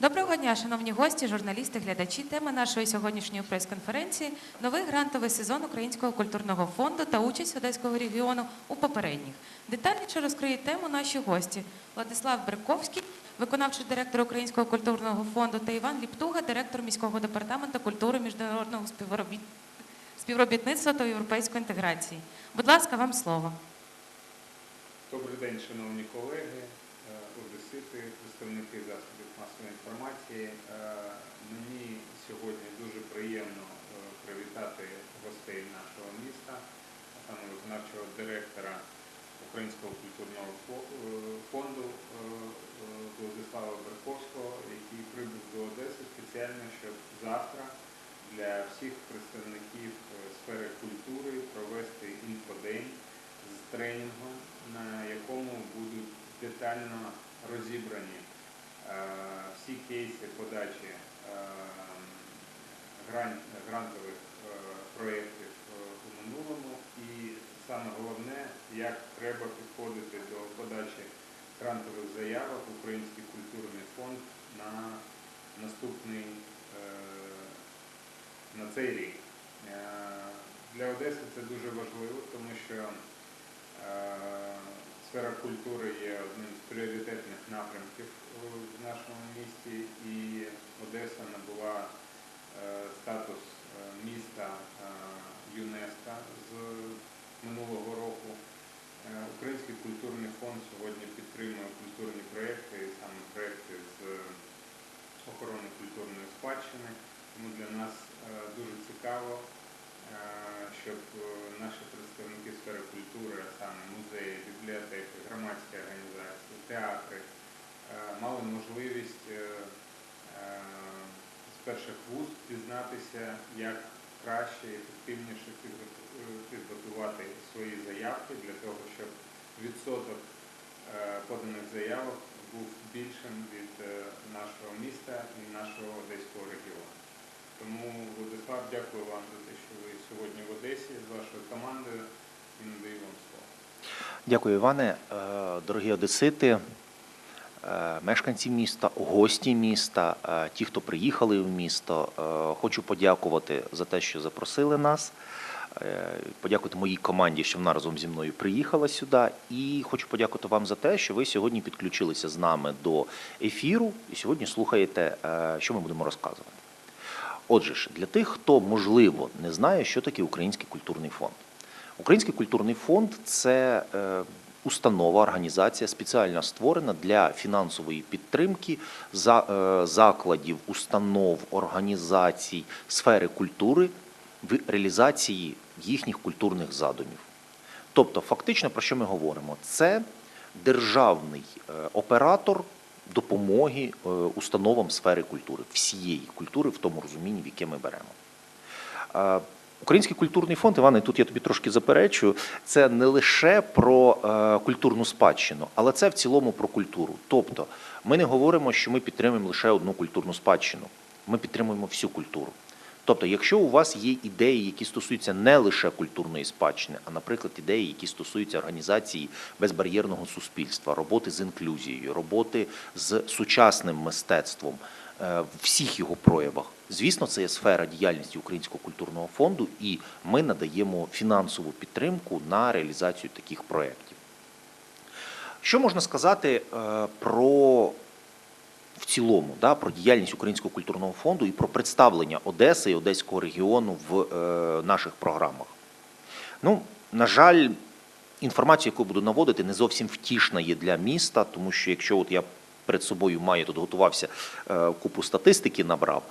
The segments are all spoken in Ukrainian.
Доброго дня, шановні гості, журналісти, глядачі. Тема нашої сьогоднішньої прес-конференції новий грантовий сезон Українського культурного фонду та участь Одеського регіону у попередніх. Детальніше розкриють тему наші гості Владислав Берковський, виконавчий директор Українського культурного фонду, та Іван Ліптуга, директор міського департаменту культури міжнародного співробіт- співробітництва та європейської інтеграції. Будь ласка, вам слово. Добрий день, шановні колеги, одесити, представники засобів масової інформації. Е, Мені сьогодні дуже приємно е, привітати гостей нашого міста, а саме виконавчого директора Українського культурного е, фонду Владислава Берковського, який прибув до Одеси спеціально, щоб завтра для всіх представників сфери культури провести інфодень з тренінгом, на якому будуть детально розібрані е, всі кейси подачі е, гран- грантових е, проєктів у минулому і саме головне, як треба підходити до подачі грантових заявок Український культурний фонд на наступний на цей рік. Для Одеси це дуже важливо, тому що сфера культури є одним з пріоритетних напрямків в нашому місті, і Одеса набула е, статус е, міста е, ЮНЕСКО з минулого року. Український культурний фонд сьогодні підтримує культурні проєкти, саме проєкти з охорони культурної спадщини. Тому для нас дуже цікаво, щоб е, наші представники сфери культури, саме музеї, бібліотеки, громадські організації, театри, е, мали можливість е, з перших вуст дізнатися, як краще і ефективніше підготувати свої заявки для того, щоб відсоток поданих заявок був більшим від нашого міста і нашого одеського регіону. Тому, Владислав, дякую вам за те, що ви сьогодні в Одесі з вашою командою і надаю вам слово. Дякую, Іване. Е, Дорогі одесити, е, мешканці міста, гості міста, е, ті, хто приїхали в місто, хочу подякувати за те, що запросили нас. Подякувати моїй команді, що вона разом зі мною приїхала сюди. І хочу подякувати вам за те, що ви сьогодні підключилися з нами до ефіру і сьогодні слухаєте, що ми будемо розказувати. Отже ж, для тих, хто можливо не знає, що таке Український культурний фонд. Український культурний фонд це е, установа, організація спеціально створена для фінансової підтримки е, закладів, установ, організацій сфери культури в реалізації їхніх культурних задумів. Тобто, фактично, про що ми говоримо? Це державний е, оператор допомоги е, установам сфери культури, всієї культури в тому розумінні, в яке ми беремо. Е, Український культурний фонд, Іване, тут я тобі трошки заперечую, це не лише про е, культурну спадщину, але це в цілому про культуру. Тобто, ми не говоримо, що ми підтримуємо лише одну культурну спадщину. Ми підтримуємо всю культуру. Тобто, якщо у вас є ідеї, які стосуються не лише культурної спадщини, а, наприклад, ідеї, які стосуються організації безбар'єрного суспільства, роботи з інклюзією, роботи з сучасним мистецтвом, е, в всіх його проявах, звісно, це є сфера діяльності Українського культурного фонду, і ми надаємо фінансову підтримку на реалізацію таких проєктів. Що можна сказати е, про в цілому да, про діяльність Українського культурного фонду і про представлення Одеси і Одеського регіону в е, наших програмах. Ну, на жаль, інформація, яку буду наводити, не зовсім втішна є для міста, тому що якщо от я перед собою маю тут готувався е, купу статистики, набрав.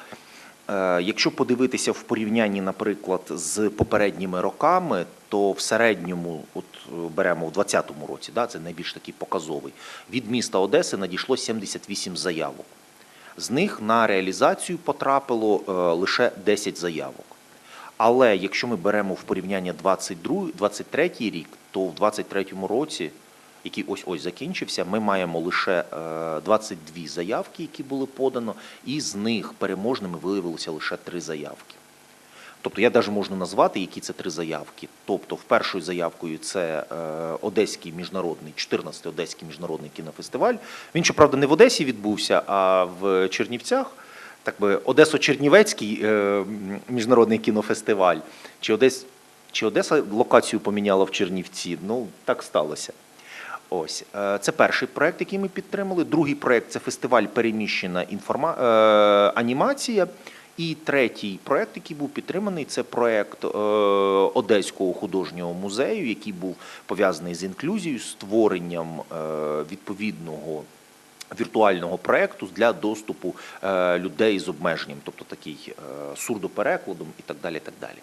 Е, Якщо подивитися в порівнянні, наприклад, з попередніми роками, то в середньому, от е, беремо в 2020 році, да, це найбільш такий показовий, від міста Одеси надійшло 78 заявок. З них на реалізацію потрапило е, лише 10 заявок. Але якщо ми беремо в порівняння 22, 23 рік, то в 23 році, який ось ось закінчився, ми маємо лише е, 22 заявки, які були подано, і з них переможними виявилося лише 3 заявки. Тобто я навіть можу назвати, які це три заявки. Тобто, в першою заявкою це е, Одеський міжнародний, 14-й Одеський міжнародний кінофестиваль. Він, щоправда, не в Одесі відбувся, а в Чернівцях. Так би Одесо-Чернівецький е, міжнародний кінофестиваль. Чи Одесь, чи Одеса локацію поміняла в Чернівці? Ну, так сталося. Ось е, це перший проект, який ми підтримали. Другий проект це фестиваль переміщена інформа... анімація. І третій проект, який був підтриманий, це проект е, Одеського художнього музею, який був пов'язаний з інклюзією, створенням е, відповідного віртуального проекту для доступу е, людей з обмеженням, тобто такий сурдоперекладом і так далі. і так далі.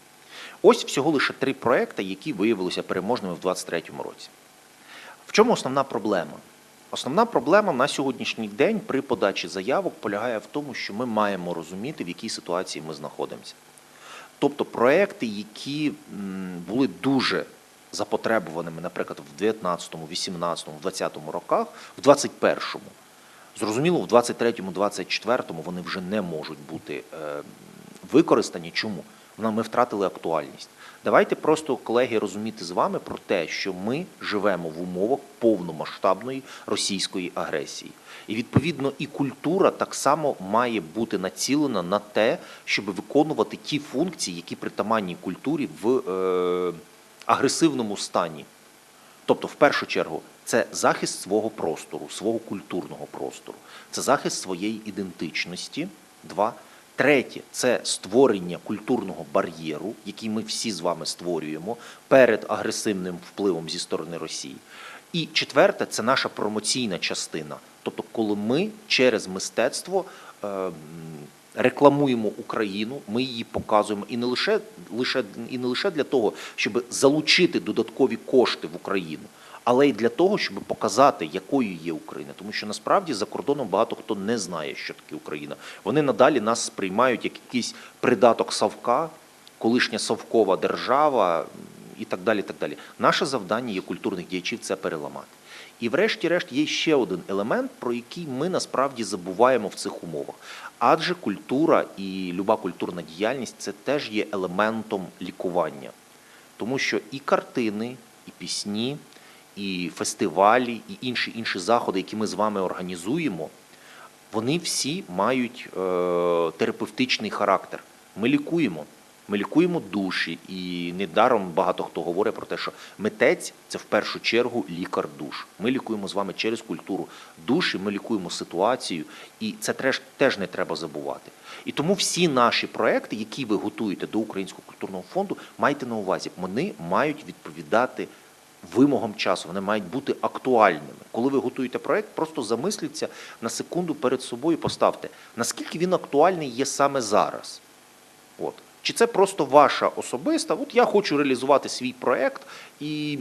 Ось всього лише три проекти, які виявилися переможними в 2023 році. В чому основна проблема? Основна проблема на сьогоднішній день при подачі заявок полягає в тому, що ми маємо розуміти, в якій ситуації ми знаходимося. Тобто проекти, які були дуже запотребуваними, наприклад, в 19, 18, в 20 роках, в 21-му, зрозуміло, в 23-му, 24-му вони вже не можуть бути е, використані. Чому? Ми втратили актуальність. Давайте просто, колеги, розуміти з вами про те, що ми живемо в умовах повномасштабної російської агресії. І відповідно і культура так само має бути націлена на те, щоб виконувати ті функції, які притаманні культурі в е, агресивному стані. Тобто, в першу чергу, це захист свого простору, свого культурного простору, це захист своєї ідентичності. Два. Третє це створення культурного бар'єру, який ми всі з вами створюємо перед агресивним впливом зі сторони Росії. І четверте це наша промоційна частина. Тобто, коли ми через мистецтво е, рекламуємо Україну, ми її показуємо і не лише, лише і не лише для того, щоб залучити додаткові кошти в Україну, але й для того, щоб показати, якою є Україна. Тому що насправді за кордоном багато хто не знає, що таке Україна. Вони надалі нас сприймають як якийсь придаток Савка, колишня совкова держава і так далі. так далі. Наше завдання є культурних діячів це переламати. І врешті-решт є ще один елемент, про який ми насправді забуваємо в цих умовах. Адже культура і люба культурна діяльність це теж є елементом лікування. Тому що і картини, і пісні, і фестивалі, і інші інші заходи, які ми з вами організуємо, вони всі мають е, терапевтичний характер. Ми лікуємо. Ми лікуємо душі, і недаром багато хто говорить про те, що митець це в першу чергу лікар душ. Ми лікуємо з вами через культуру душі, ми лікуємо ситуацію, і це теж, теж не треба забувати. І тому всі наші проекти, які ви готуєте до Українського культурного фонду, майте на увазі, вони мають відповідати вимогам часу, вони мають бути актуальними. Коли ви готуєте проект, просто замисліться на секунду перед собою, поставте, наскільки він актуальний є саме зараз. От. Чи це просто ваша особиста? От я хочу реалізувати свій проект, і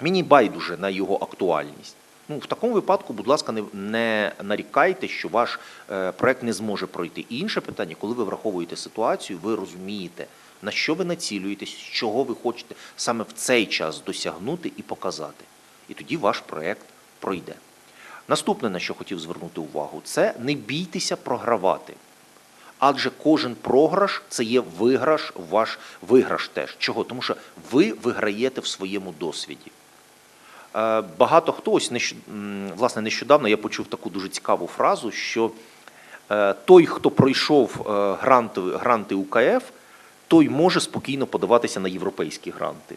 мені байдуже на його актуальність. Ну, в такому випадку, будь ласка, не, не нарікайте, що ваш е, проект не зможе пройти. І інше питання, коли ви враховуєте ситуацію, ви розумієте, на що ви націлюєтесь, чого ви хочете саме в цей час досягнути і показати. І тоді ваш проект пройде. Наступне, на що хотів звернути увагу, це не бійтеся програвати. Адже кожен програш це є виграш, ваш виграш теж. Чого? Тому що ви виграєте в своєму досвіді. Е, Багато хто ось власне нещодавно я почув таку дуже цікаву фразу, що е, той, хто пройшов е, гранти, гранти УКФ, той може спокійно подаватися на європейські гранти.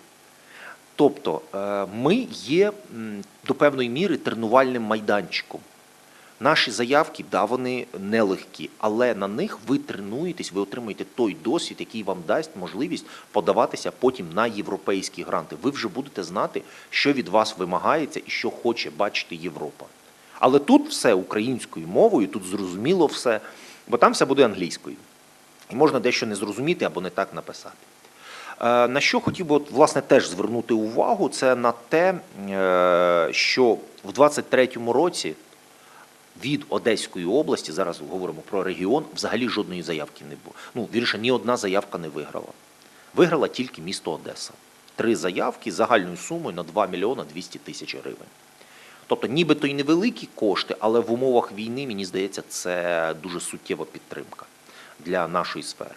Тобто ми є до певної міри тренувальним майданчиком. Наші заявки, да, вони нелегкі, але на них ви тренуєтесь, ви отримуєте той досвід, який вам дасть можливість подаватися потім на європейські гранти. Ви вже будете знати, що від вас вимагається і що хоче бачити Європа. Але тут все українською мовою, тут зрозуміло все, бо там все буде англійською. І можна дещо не зрозуміти або не так написати. Е, На що хотів би от, власне теж звернути увагу, це на те, е, що в 23-му році від Одеської області, зараз говоримо про регіон, взагалі жодної заявки не було. Ну, вірніше, ні одна заявка не виграла. Виграла тільки місто Одеса. Три заявки загальною сумою на 2 мільйона 200 тисяч гривень. Тобто, нібито й невеликі кошти, але в умовах війни, мені здається, це дуже суттєва підтримка для нашої сфери.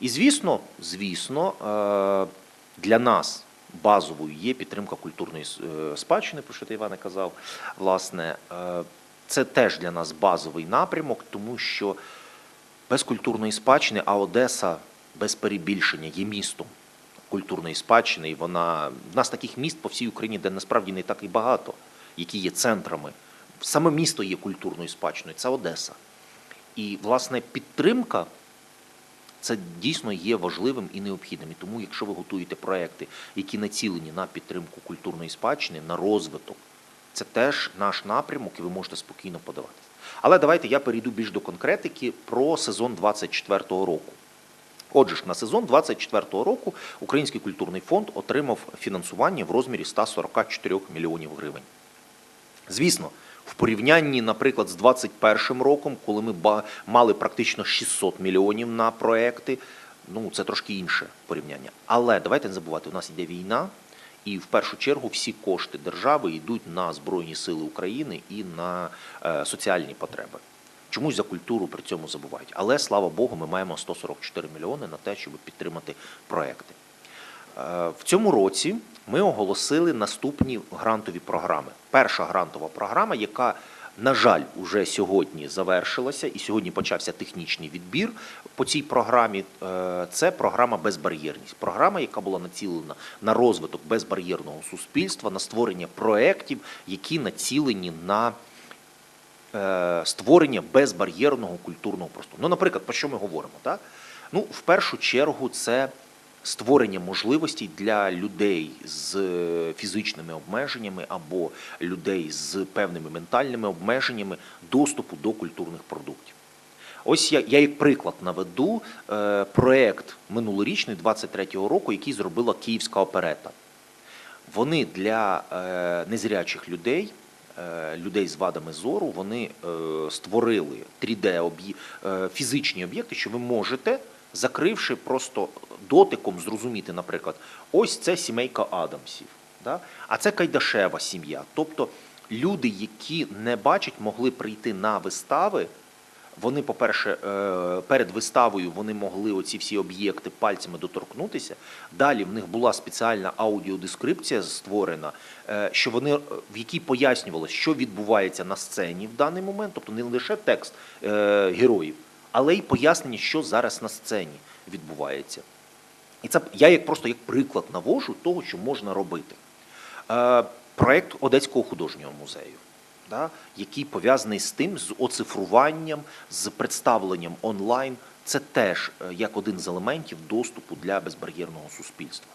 І звісно, звісно, е, для нас базовою є підтримка культурної е, спадщини, про що ти Іване казав. Власне, е, це теж для нас базовий напрямок, тому що без культурної спадщини, а Одеса без перебільшення є містом культурної спадщини, і вона в нас таких міст по всій Україні, де насправді не так і багато, які є центрами. Саме місто є культурною спадщиною, це Одеса. І, власне, підтримка це дійсно є важливим і необхідним. І тому, якщо ви готуєте проекти, які націлені на підтримку культурної спадщини, на розвиток, це теж наш напрямок, і ви можете спокійно подаватися. Але давайте я перейду більш до конкретики про сезон 24-го року. Отже ж, на сезон 24-го року Український культурний фонд отримав фінансування в розмірі 144 мільйонів гривень. Звісно, в порівнянні, наприклад, з 21 роком, коли ми мали практично 600 мільйонів на проекти, ну це трошки інше порівняння. Але давайте не забувати, у нас йде війна, і в першу чергу всі кошти держави йдуть на Збройні Сили України і на е, соціальні потреби. Чомусь за культуру при цьому забувають. Але слава Богу, ми маємо 144 мільйони на те, щоб підтримати проекти. Е, В цьому році ми оголосили наступні грантові програми. Перша грантова програма, яка, на жаль, уже сьогодні завершилася, і сьогодні почався технічний відбір по цій програмі. е, Це програма Безбар'єрність. Програма, яка була націлена на розвиток безбар'єрного суспільства, на створення проєктів, які націлені на е, створення безбар'єрного культурного простору. Ну, наприклад, про що ми говоримо? Так? Ну, в першу чергу, це створення можливостей для людей з е, фізичними обмеженнями або людей з певними ментальними обмеженнями доступу до культурних продуктів. Ось я, я як приклад наведу е, проект минулорічний 23-го року, який зробила Київська оперета. Вони для е, незрячих людей, е, людей з вадами зору, вони е, створили 3D об'є- е, фізичні об'єкти, що ви можете, закривши просто дотиком, зрозуміти, наприклад, ось це сімейка Адамсів, да? а це Кайдашева сім'я. Тобто люди, які не бачать, могли прийти на вистави. Вони, по-перше, е, перед виставою вони могли оці всі об'єкти пальцями доторкнутися. Далі в них була спеціальна аудіодескрипція створена, е, що вони, е, в якій пояснювалося, що відбувається на сцені в даний момент, тобто не лише текст героїв, але й пояснення, що зараз на сцені відбувається. І це я як просто як приклад навожу того, що можна робити. Е, проект Одеського художнього музею, да, який пов'язаний з тим, з оцифруванням, з представленням онлайн, це теж е, як один з елементів доступу для безбар'єрного суспільства.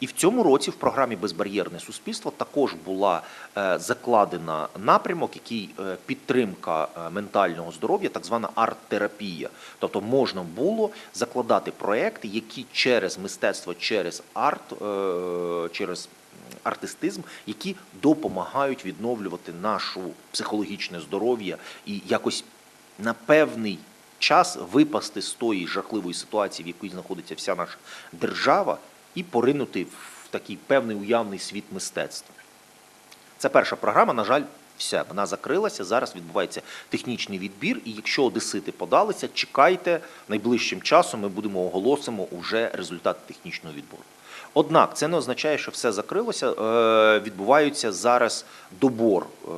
І в цьому році в програмі Безбар'єрне суспільство також була е, закладена напрямок, який е, підтримка е, ментального здоров'я, так звана арт-терапія. Тобто можна було закладати проекти, які через мистецтво, через арт, через артистизм, які допомагають відновлювати нашу психологічне здоров'я і якось на певний час випасти з тої жахливої ситуації, в якій знаходиться вся наша держава, і поринути в такий певний уявний світ мистецтва. Це перша програма. На жаль, все, вона закрилася. Зараз відбувається технічний відбір. І якщо одесити подалися, чекайте найближчим часом. Ми будемо оголосимо уже результат технічного відбору. Однак це не означає, що все закрилося. Е, Відбуваються зараз добор е,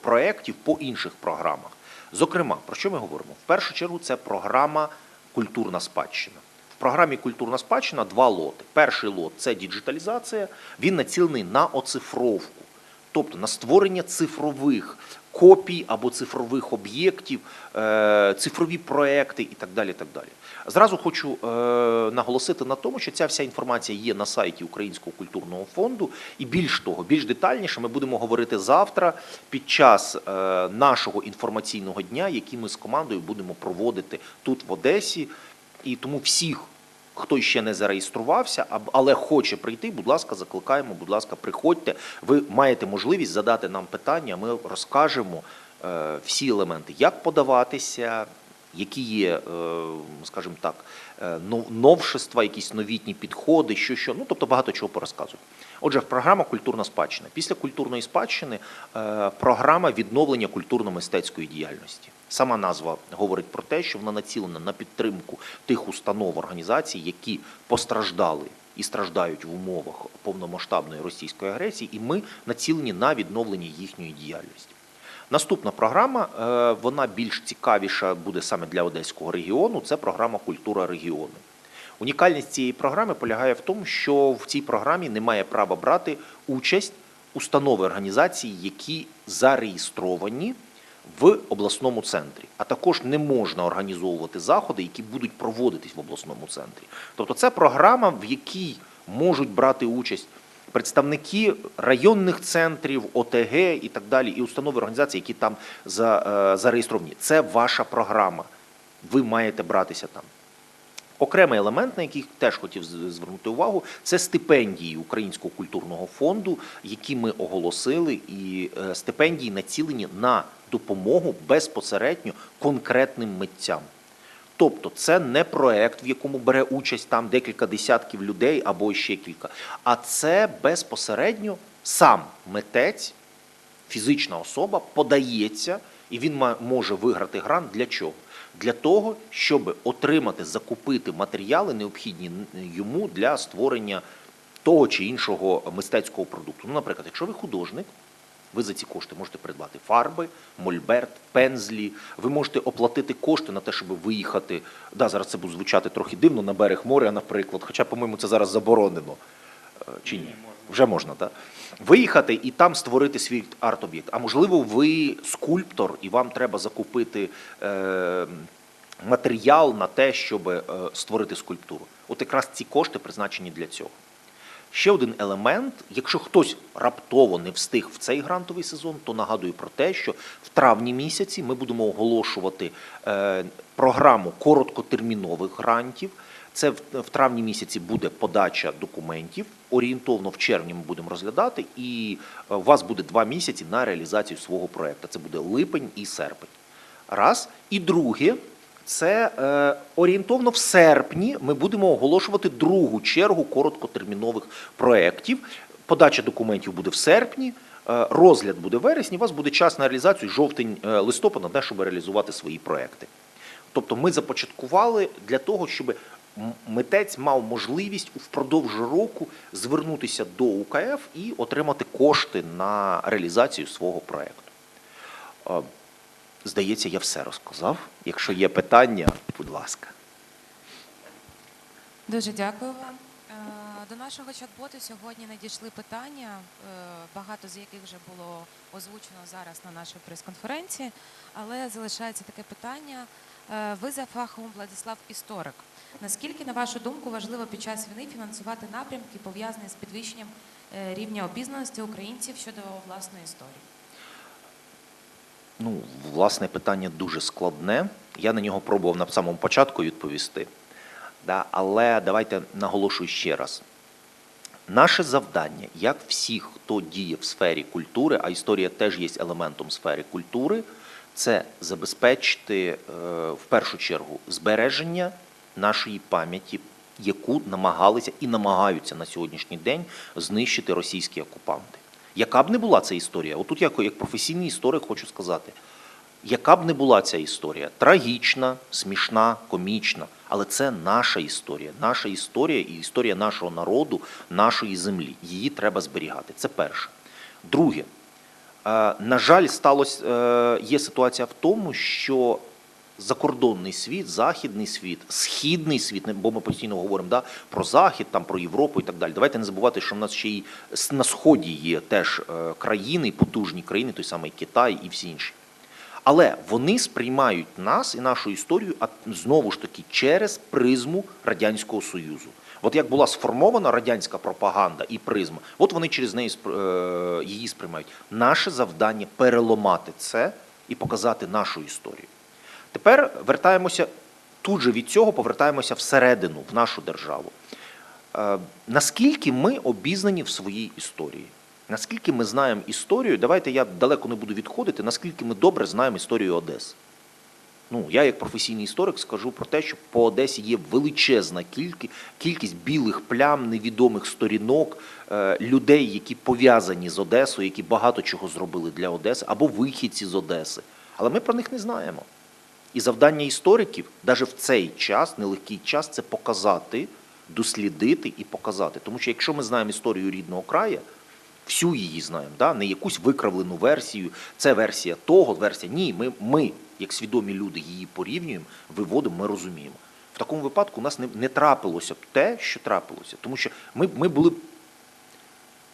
проєктів по інших програмах. Зокрема, про що ми говоримо? В першу чергу це програма Культурна спадщина. Програмі Культурна спадщина два лоти. Перший лот це діджиталізація. Він націлений на оцифровку, тобто на створення цифрових копій або цифрових об'єктів, е, цифрові проекти і так далі. так далі. Зразу хочу е, наголосити на тому, що ця вся інформація є на сайті Українського культурного фонду, і більш того, більш детальніше ми будемо говорити завтра під час е, нашого інформаційного дня, який ми з командою будемо проводити тут в Одесі. І тому всіх, хто ще не зареєструвався, але хоче прийти, будь ласка, закликаємо, будь ласка, приходьте. Ви маєте можливість задати нам питання. Ми розкажемо е, всі елементи, як подаватися, які є, е, скажімо так, е, новшества, якісь новітні підходи, що що. Ну тобто багато чого порозказують. Отже, програма Культурна спадщина. Після культурної спадщини програма відновлення культурно-мистецької діяльності. Сама назва говорить про те, що вона націлена на підтримку тих установ організацій, які постраждали і страждають в умовах повномасштабної російської агресії, і ми націлені на відновлення їхньої діяльності. Наступна програма, е, вона більш цікавіша буде саме для Одеського регіону. Це програма Культура регіону. Унікальність цієї програми полягає в тому, що в цій програмі не має права брати участь установи організації, які зареєстровані в обласному центрі, а також не можна організовувати заходи, які будуть проводитись в обласному центрі. Тобто, це програма, в якій можуть брати участь представники районних центрів, ОТГ і так далі, і установи організації, які там е, зареєстровані. Це ваша програма. Ви маєте братися там. Окремий елемент, на який теж хотів звернути увагу, це стипендії Українського культурного фонду, які ми оголосили, і е, стипендії націлені на допомогу безпосередньо конкретним митцям. Тобто це не проект, в якому бере участь там декілька десятків людей або ще кілька, а це безпосередньо сам митець, фізична особа подається, і він може виграти грант для чого? Для того, щоб отримати, закупити матеріали, необхідні йому для створення того чи іншого мистецького продукту. Ну, наприклад, якщо ви художник, ви за ці кошти можете придбати фарби, мольберт, пензлі. Ви можете оплатити кошти на те, щоб виїхати. Да, зараз це буде звучати трохи дивно на берег моря, наприклад. Хоча, по-моєму, це зараз заборонено. Е, Чи ні? Вже можна, так? Виїхати і там створити свій арт-об'єкт. А можливо, ви скульптор, і вам треба закупити е, матеріал на те, щоб е, створити скульптуру. От якраз ці кошти призначені для цього. Ще один елемент: якщо хтось раптово не встиг в цей грантовий сезон, то нагадую про те, що в травні місяці ми будемо оголошувати е, програму короткотермінових грантів. Це в, травні місяці буде подача документів. Орієнтовно в червні ми будемо розглядати, і е, у вас буде два місяці на реалізацію свого проекту. Це буде липень і серпень. Раз. І друге, це е, орієнтовно в серпні ми будемо оголошувати другу чергу короткотермінових проєктів. Подача документів буде в серпні, е, розгляд буде в вересні. У вас буде час на реалізацію жовтень, е, щоб реалізувати свої проекти. Тобто ми започаткували для того, щоб митець мав можливість впродовж року звернутися до УКФ і отримати кошти на реалізацію свого проекту. Здається, я все розказав. Якщо є питання, будь ласка. Дуже дякую вам. Е, До нашого чат-боту сьогодні надійшли питання, е, багато з яких вже було озвучено зараз на нашій прес-конференції, але залишається таке питання. Е, Ви за фахом Владислав історик. Наскільки, на вашу думку, важливо під час війни фінансувати напрямки, пов'язані з підвищенням рівня обізнаності українців щодо власної історії? Ну, власне, питання дуже складне. Я на нього пробував на самому початку відповісти. Да, але давайте наголошую ще раз. Наше завдання, як всіх, хто діє в сфері культури, а історія теж є елементом сфери культури, це забезпечити е, в першу чергу збереження нашої пам'яті, яку намагалися і намагаються на сьогоднішній день знищити російські окупанти. Яка б не була ця історія, отут я як професійний історик хочу сказати, яка б не була ця історія, трагічна, смішна, комічна, але це наша історія, наша історія і історія нашого народу, нашої землі. Її треба зберігати. Це перше. Друге, е, на жаль, сталося, е, є ситуація в тому, що закордонний світ, західний світ, східний світ, бо ми постійно говоримо да, про захід, там про Європу і так далі. Давайте не забувати, що в нас ще й на сході є теж е, країни, потужні країни, той самий Китай і всі інші. Але вони сприймають нас і нашу історію а знову ж таки через призму Радянського Союзу. От як була сформована радянська пропаганда і призма, от вони через неї е, її сприймають. Наше завдання переламати це і показати нашу історію. Тепер вертаємося тут же від цього, повертаємося всередину, в нашу державу. Е, Наскільки ми обізнані в своїй історії? Наскільки ми знаємо історію, давайте я далеко не буду відходити, наскільки ми добре знаємо історію Одеси. Ну, я як професійний історик скажу про те, що по Одесі є величезна кількість, кількість білих плям, невідомих сторінок, е, людей, які пов'язані з Одесою, які багато чого зробили для Одеси, або вихідці з Одеси. Але ми про них не знаємо. І завдання істориків, навіть в цей час, нелегкий час, це показати, дослідити і показати. Тому що якщо ми знаємо історію рідного краю, всю її знаємо, да? не якусь викравлену версію, це версія того, версія. Ні, ми, ми, як свідомі люди, її порівнюємо, виводимо, ми розуміємо. В такому випадку у нас не, не трапилося б те, що трапилося. Тому що ми, ми були б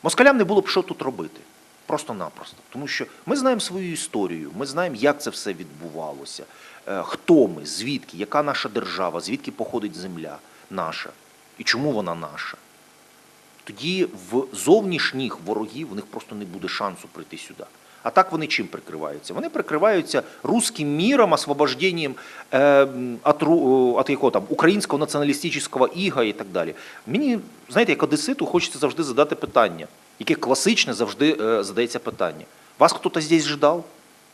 Москалям не було б що тут робити. Просто-напросто. Тому що ми знаємо свою історію, ми знаємо, як це все відбувалося, хто ми, звідки, яка наша держава, звідки походить земля наша і чому вона наша. Тоді в зовнішніх ворогів у них просто не буде шансу прийти сюди. А так вони чим прикриваються? Вони прикриваються русським міром, освобожденням е, от, якого там українського націоналістичного іга і так далі. Мені, знаєте, як одеситу, хочеться завжди задати питання, яке класичне завжди е, задається питання. Вас хтось здесь ждав?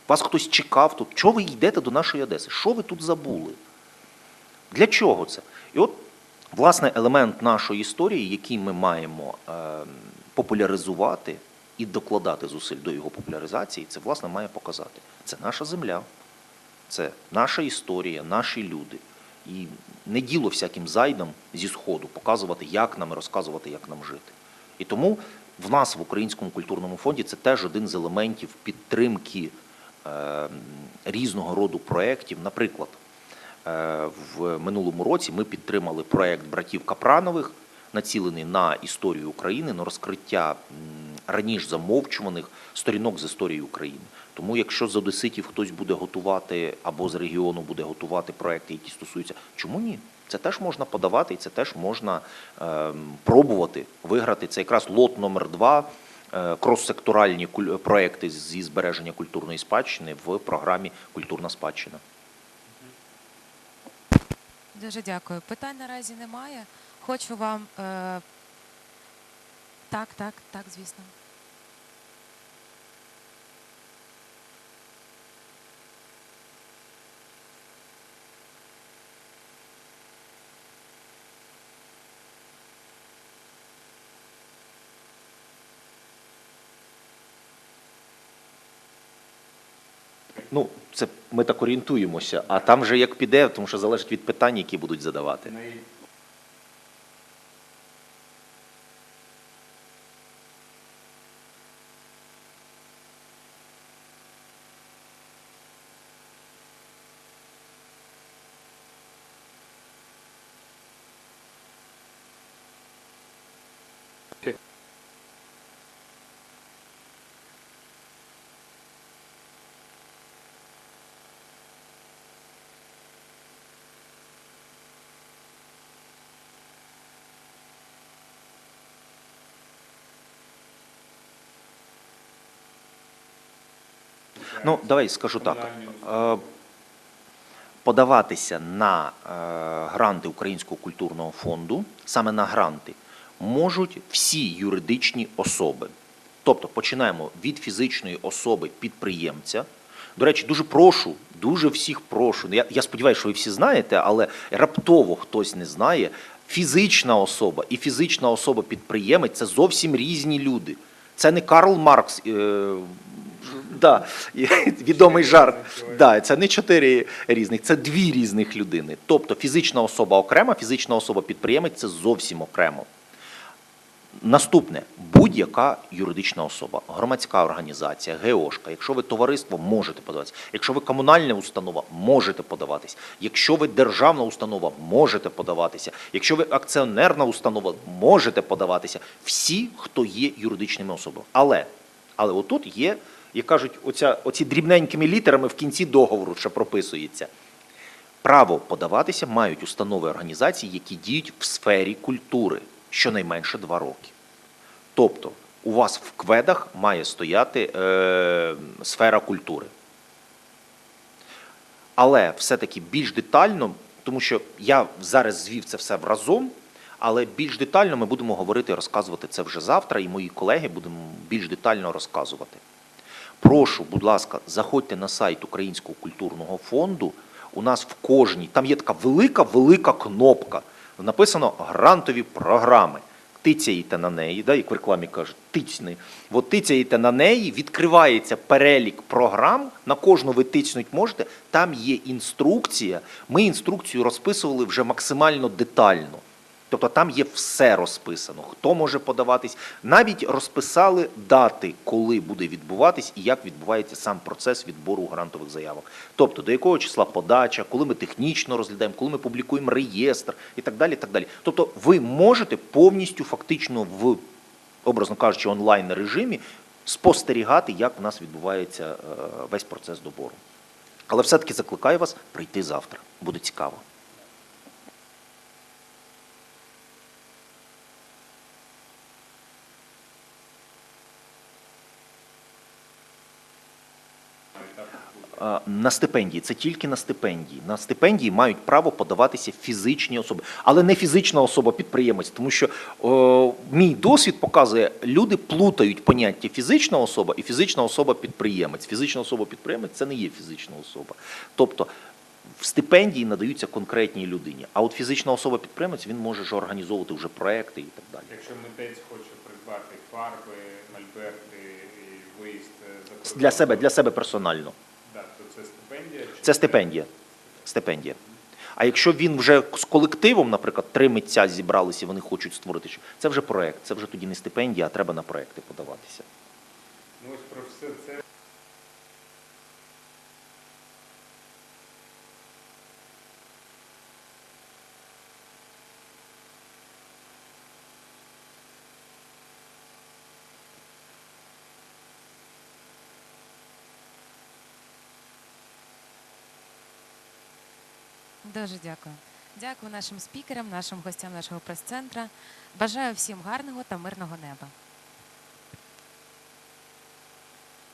Вас хтось чекав тут? Чого ви йдете до нашої Одеси? Що ви тут забули? Для чого це? І от, власне, елемент нашої історії, який ми маємо е, популяризувати і докладати зусиль до його популяризації, це, власне, має показати. Це наша земля, це наша історія, наші люди. І не діло всяким зайдам зі Сходу показувати, як нам розказувати, як нам жити. І тому в нас в Українському культурному фонді це теж один з елементів підтримки різного роду проєктів. Наприклад, Е, В минулому році ми підтримали проект братів Капранових, націлений на історію України, на розкриття раніше замовчуваних сторінок з історії України. Тому, якщо з одеситів хтось буде готувати або з регіону буде готувати проекти, які стосуються, чому ні? Це теж можна подавати, і це теж можна е, пробувати виграти. Це якраз лот номер два. Е, Крос-секторальні проекти зі збереження культурної спадщини в програмі Культурна спадщина. Дуже дякую. Питань наразі немає. Хочу вам. Е... Так, так, так, звісно. Ну, це ми так орієнтуємося, а там вже як піде, тому що залежить від питань, які будуть задавати. Най- Ну, давай скажу так. Е, Подаватися на е, гранти Українського культурного фонду, саме на гранти, можуть всі юридичні особи. Тобто починаємо від фізичної особи підприємця. До речі, дуже прошу, дуже всіх прошу. Я, я сподіваюся, що ви всі знаєте, але раптово хтось не знає. Фізична особа і фізична особа підприємець це зовсім різні люди. Це не Карл Маркс. Да, відомий жарт. Да, це не чотири різних, це дві різних людини. Тобто фізична особа окрема, фізична особа підприємець це зовсім окремо. Наступне будь-яка юридична особа, громадська організація, ГЕОшка. Якщо ви товариство, можете подаватися. Якщо ви комунальна установа, можете подаватися. Якщо ви державна установа, можете подаватися. Якщо ви акціонерна установа, можете подаватися. Всі, хто є юридичними особами. Але, але отут є, як кажуть, оця, оці дрібненькими літерами в кінці договору, що прописується. Право подаватися мають установи організації, які діють в сфері культури щонайменше два роки. Тобто, у вас в кведах має стояти е, сфера культури. Але все-таки більш детально, тому що я зараз звів це все разом, але більш детально ми будемо говорити розказувати це вже завтра, і мої колеги будемо більш детально розказувати. Прошу, будь ласка, заходьте на сайт Українського культурного фонду. У нас в кожній, там є така велика, велика кнопка. Написано грантові програми. тицяєте на неї, да, як в рекламі кажуть, тицьни. От тицяєте на неї, відкривається перелік програм, на кожну ви тицнуть можете, там є інструкція. Ми інструкцію розписували вже максимально детально. Тобто там є все розписано, хто може подаватись. Навіть розписали дати, коли буде відбуватись і як відбувається сам процес відбору грантових заявок. Тобто до якого числа подача, коли ми технічно розглядаємо, коли ми публікуємо реєстр і так далі. так далі. Тобто ви можете повністю фактично в, образно кажучи, онлайн режимі спостерігати, як у нас відбувається е, весь процес добору. Але все-таки закликаю вас прийти завтра. Буде цікаво. На стипендії це тільки на стипендії. На стипендії мають право подаватися фізичні особи, але не фізична особа підприємець, тому що о, мій досвід показує, люди плутають поняття фізична особа і фізична особа підприємець. Фізична особа підприємець це не є фізична особа. Тобто в стипендії надаються конкретній людині. А от фізична особа підприємець він може ж організовувати вже проекти і так далі. Якщо митець хоче придбати фарби, мольберти виїзд за кордон, Для себе, для себе персонально. Да, то це стипендія? чи Це стипендія. Стипендія. А якщо він вже з колективом, наприклад, три митця зібралися, і вони хочуть створити, це вже проект, це вже тоді не стипендія, а треба на проекти подаватися. Ну ось про все це Дуже дякую. Дякую нашим спікерам, нашим гостям нашого прес-центра. Бажаю всім гарного та мирного неба.